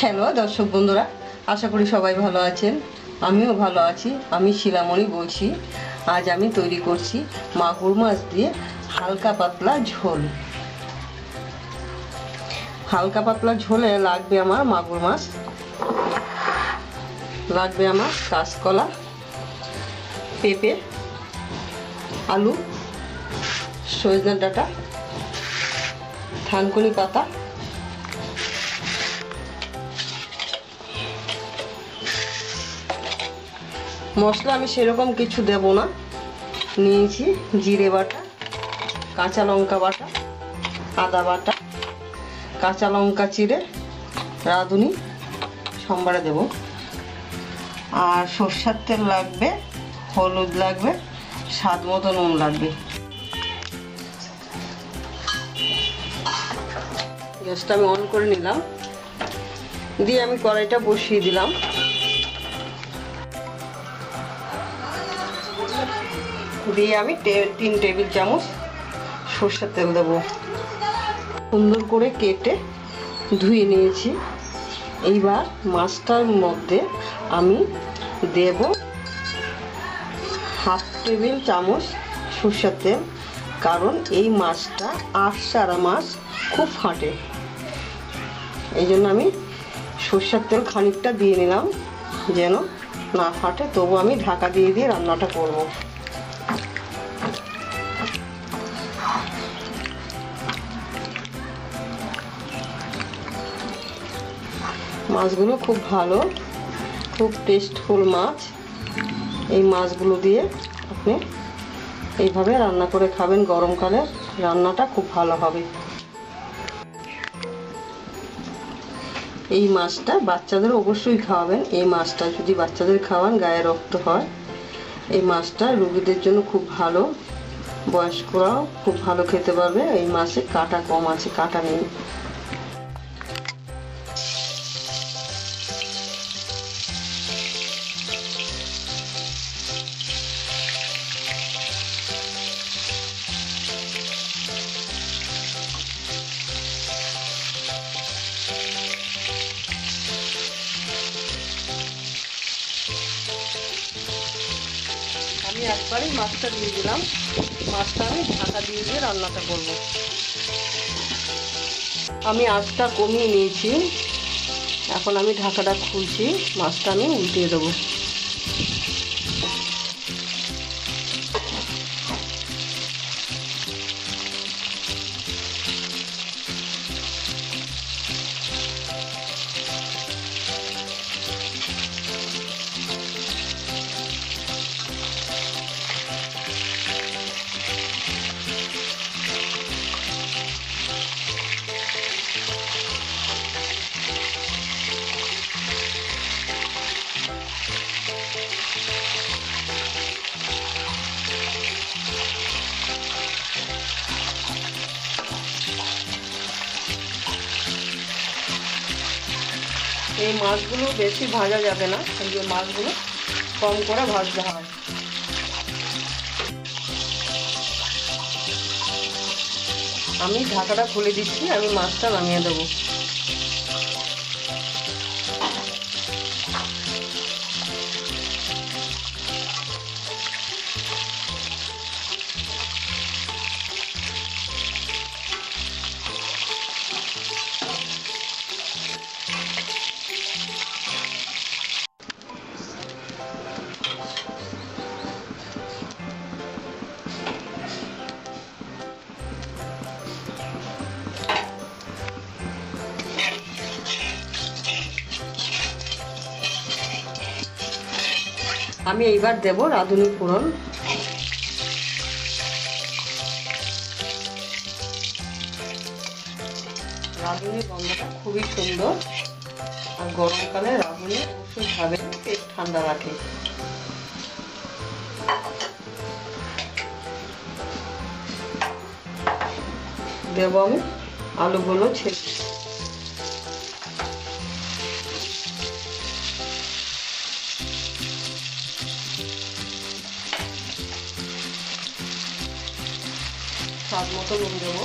Hello, দর্শক বন্ধুরা, আশা করি সবাই ভালো আছেন। আমিও ভালো আছি, আমি শিলামণি বলছি। আজ আমি তৈরি করছি মাগুর মাছ দিয়ে হালকা পাতলা ঝোল। হালকা পাতলা ঝোলে লাগবে আমার মাগুর মাছ লাগবে আমার কাঁচকলা, পেঁপে, আলু, সজনে ডাঁটা, থানকুনি পাতা মশলা আমি সেরকম কিছু দেব না। নিয়েছি জিরে বাটা, কাঁচা লঙ্কা বাটা, আদা বাটা, কাঁচা লঙ্কা চিড়ে, রাঁধুনি, সম্বারে দেব। আর সর্ষার তেল লাগবে, হলুদ লাগবে, স্বাদ মতো নুন লাগবে। গ্যাসটা আমি অন করে নিলাম। দিয়ে আমি কড়াইটা বসিয়ে দিলাম। দিয়ে আমি তিন টেবিল চামচ সর্ষের তেল দেবো। সুন্দর করে কেটে ধুয়ে নিয়েছি। এইবার মাছটার মধ্যে আমি দেব হাফ টেবিল চামচ সর্ষের তেল, কারণ এই মাছটা আটসারা মাছ খুব ফাটে। এই জন্য আমি সর্ষের তেল খানিকটা দিয়ে নিলাম, যেন না ফাটে। তবু আমি ঢাকা দিয়ে দিয়ে রান্নাটা করব। মাছগুলো খুব ভালো, খুব টেস্টফুল মাছ। এই মাছগুলো দিয়ে আপনি এইভাবে রান্না করে খাবেন, গরমকালে রান্নাটা খুব ভালো হবে। এই মাছটা বাচ্চাদের অবশ্যই খাওয়াবেন। এই মাছটা যদি বাচ্চাদের খাওয়ান, গায়ে রক্ত হয়, এই মাছটা রুগীদের জন্য খুব ভালো। বয়স্করাও খুব ভালো খেতে পারবে। এই মাছে কাটা কম আছে, কাটা নেই। একবারই মাছটা দিয়ে দিলাম। মাছটা আমি ঢাকা দিয়ে দিয়ে রান্নাটা করব। আমি আঁচটা কমিয়ে নিয়েছি। এখন আমি ঢাকাটা খুলছি। মাছটা আমি উল্টিয়ে দেবো। এই মাছগুলো বেশি ভাজা যাবে না, এই যে মাছগুলো কম করে ভাজতে হয় আমি ঢাকাটা খুলে দিচ্ছি, আমি মাছটা নামিয়ে দেবো। আমি এইবার দেব রাঁধুনি ফোড়ন। রাঁধুনি গন্ধটা খুবই সুন্দর। আর গরমকালে রাঁধুনি অবশ্যই খাবেন পেট ঠান্ডা রাখে। দেব আমি আলুগুলো ছেড়ে স্বাদ মতো নুন দেবো।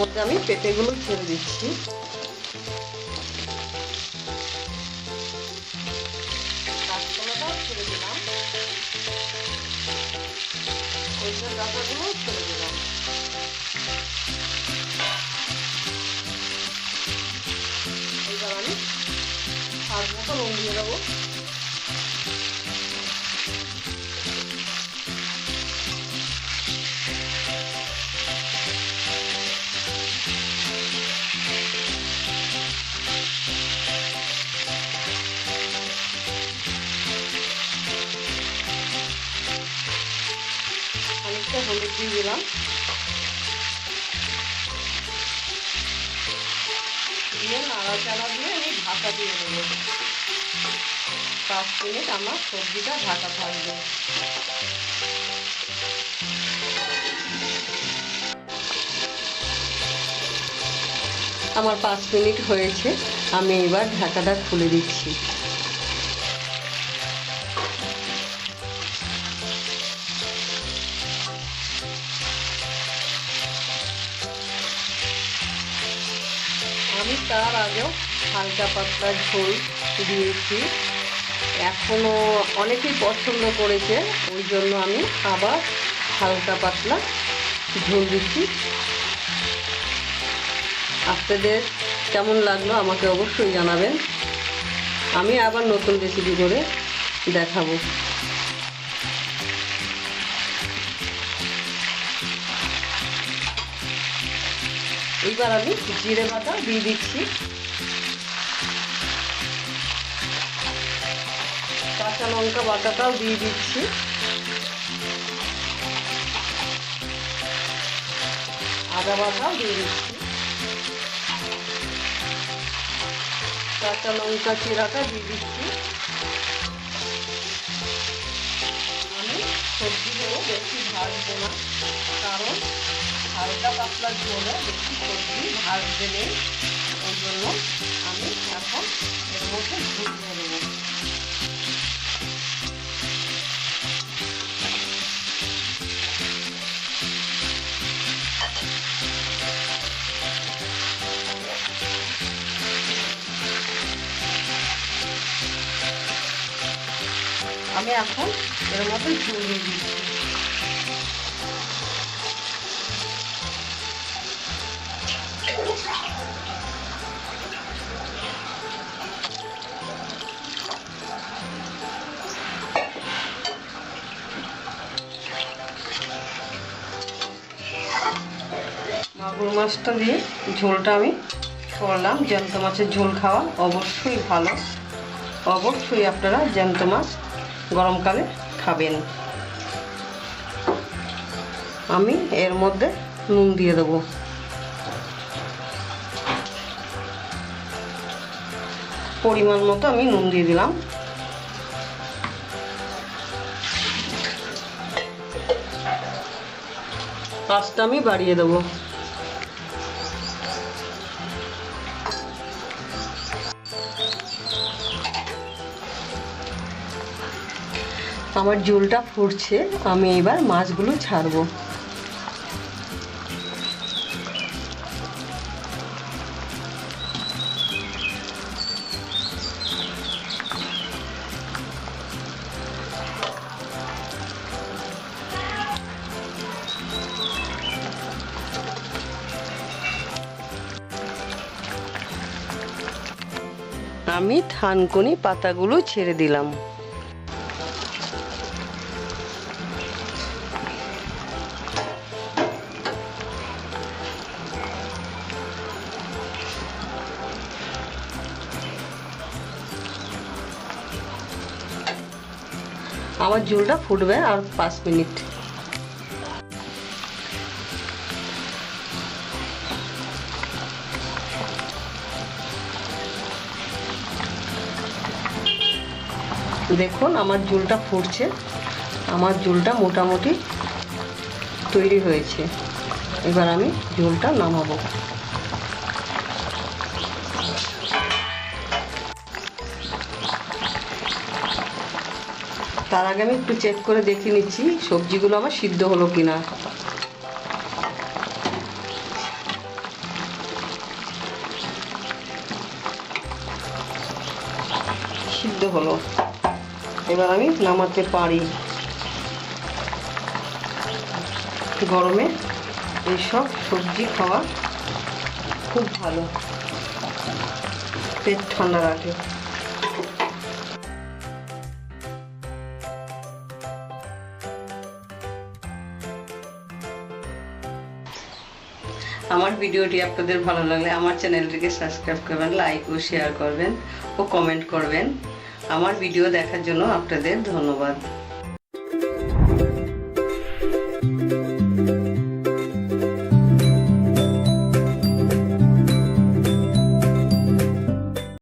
মধ্যে আমি পেঁপেগুলো ছেড়ে দিচ্ছি। ছেড়ে দিলাম। আমি স্বাদ মতো নুন দিয়ে দেবো। খানিকটা হলুদ দিয়ে দিলাম দিয়ে নাড়াচাড়া দিয়ে আমি ঢাকা দিয়ে দেবো পাঁচ মিনিট আমার সবজিটা ঢাকা থাকবে আমার পাঁচ মিনিট হয়েছে আমি এবার ঢাকাটা খুলে দিচ্ছি আগেও হালকা পাতলা ঝোল দিয়েছি। এখনও অনেকেই পছন্দ করেছে, ওই জন্য আমি আবার হালকা পাতলা ঝোল দিচ্ছি। আপনাদের কেমন লাগল আমাকে অবশ্যই জানাবেন। আমি আবার নতুন রেসিপি করে দেখাবো। এইবার আমি জিরে বাটা দিয়ে দিচ্ছি। কাঁচা লঙ্কা বাটাটাও দিয়ে দিচ্ছি। আদা বাটাও দিয়ে দিচ্ছি। কাঁচা লঙ্কা চিরাটা দিয়ে দিচ্ছি। আমি সবজিগুলো বেশি ভাজবো না, কারণ হালকা পাতলা ঝোলে বেশি সবজি ভাজতে নেই। ওই জন্য আমি এখন এর মধ্যে দিয়ে দেবো। আমি এখন এর ঝুল দিয়ে দিচ্ছি। মাগুর মাছটা দিয়ে ঝোলটা আমি করলাম। জ্যান্ত মাছের ঝোল খাওয়া অবশ্যই ভালো। অবশ্যই আপনারা জ্যান্ত মাছ গরমকালে খাবেন। আমি এর মধ্যে নুন দিয়ে দেবো। পরিমাণ মতো আমি নুন দিয়ে দিলাম। পাঁচটা আমি বাড়িয়ে দেবো। আমার ঝোলটা ফুটছে আমি এবার মাছগুলো ছাড়বো। আমি থানকুনি পাতাগুলো ছেড়ে দিলাম। আমার ঝোলটা ফুটবে আর পাঁচ মিনিট। দেখুন, আমার ঝোলটা ফুটছে। আমার ঝোলটা মোটামুটি তৈরি হয়েছে। এবার আমি ঝোলটা নামাবো। তার আগে আমি একটু চেক করে দেখে নিচ্ছি সবজিগুলো আমার সিদ্ধ হলো কিনা। সিদ্ধ হলো। এবার আমি নামাতে পারি। গরমে এইসব সবজি খাওয়া খুব ভালো। পেট ঠান্ডা রাখে। আমার ভিডিওটি আপনাদের ভালো লাগলে আমার চ্যানেলটিকে সাবস্ক্রাইব করবেন, লাইক ও শেয়ার করবেন ও কমেন্ট করবেন। আমার ভিডিও দেখার জন্য আপনাদের ধন্যবাদ।